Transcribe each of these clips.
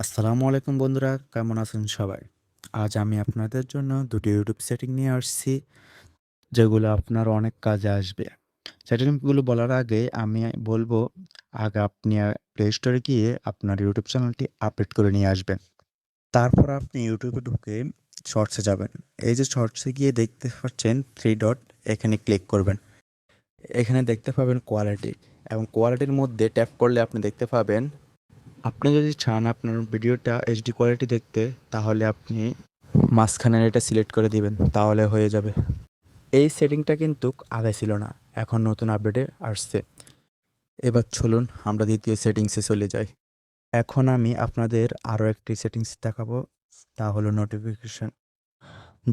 আসসালামু আলাইকুম বন্ধুরা, কেমন আছেন সবাই? আজ আমি আপনাদের জন্য দুটি ইউটিউব সেটিং নিয়ে আসছি, যেগুলো আপনার অনেক কাজে আসবে। সেটিংগুলো বলার আগে আমি বলব, আগে আপনি প্লে স্টোরে গিয়ে আপনার ইউটিউব চ্যানেলটি আপডেট করে নিয়ে আসবেন। তারপর আপনি ইউটিউবে ঢুকে শর্টসে যাবেন। এই যে শর্টসে গিয়ে দেখতে পাচ্ছেন থ্রি ডট এখানে ক্লিক করবেন। এখানে দেখতে পাবেন কোয়ালিটি এবং কোয়ালিটির মধ্যে ট্যাপ করলে আপনি দেখতে পাবেন আপনি যদি চান আপনার ভিডিওটা এইচডি কোয়ালিটি দেখতে, তাহলে আপনি মাঝখানের এটা সিলেক্ট করে দিবেন, তাহলে হয়ে যাবে। এই সেটিংটা কিন্তু আগে ছিল না, এখন নতুন আপডেটে আসছে। এবার চলুন, আমরা দ্বিতীয় সেটিংসে চলে যাই। এখন আমি আপনাদের আরও একটি সেটিংস দেখাবো, তা হলো নোটিফিকেশান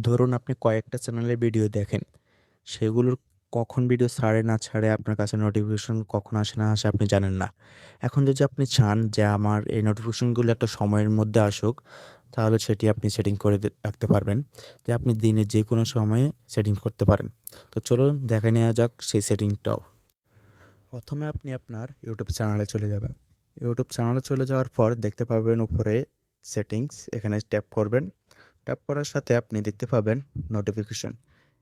ধরুন আপনি কয়েকটা চ্যানেলে ভিডিও দেখেন, সেগুলোর কখন ভিডিও ছাড়ে না ছাড়ে আপনার কাছে নোটিফিকেশন কখন আসে না আসে আপনি জানেন না। এখন যদি আপনি চান যে আমার এই নোটিফিকেশনগুলো একটা সময়ের মধ্যে আসুক, তাহলে সেটি আপনি সেটিং করে রাখতে পারবেন যে আপনি দিনে যে কোনো সময়ে সেটিং করতে পারেন। তো চলুন দেখে নেওয়া যাক সেই সেটিংটাও প্রথমে আপনি আপনার ইউটিউব চ্যানেলে চলে যাবেন। ইউটিউব চ্যানেলে চলে যাওয়ার পর দেখতে পাবেন উপরে সেটিংস এখানে ট্যাপ করবেন। ট্যাপ করার সাথে আপনি দেখতে পাবেন নোটিফিকেশন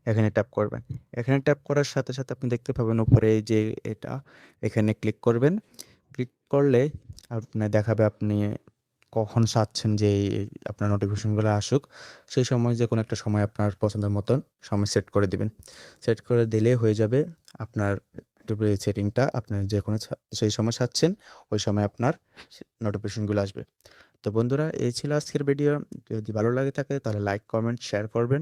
এখানে ট্যাপ করবেন। এখানে ট্যাপ করার সাথে সাথে আপনি দেখতে পাবেন উপরে যে এটা, এখানে ক্লিক করবেন। ক্লিক করলে আপনার দেখাবে আপনি কখন চাচ্ছেন যে আপনার নোটিফিকেশনগুলো আসুক। সেই সময় যে কোনো একটা সময় আপনার পছন্দের মতন সময় সেট করে দিবেন। সেট করে দিলে হয়ে যাবে আপনার সেটিংটা আপনার যে কোনো সেই সময় চাচ্ছেন, ওই সময় আপনার নোটিফিকেশনগুলো আসবে। তো বন্ধুরা, এই ছিল আজকের ভিডিও যদি ভালো লাগে থাকে তাহলে লাইক কমেন্ট শেয়ার করবেন।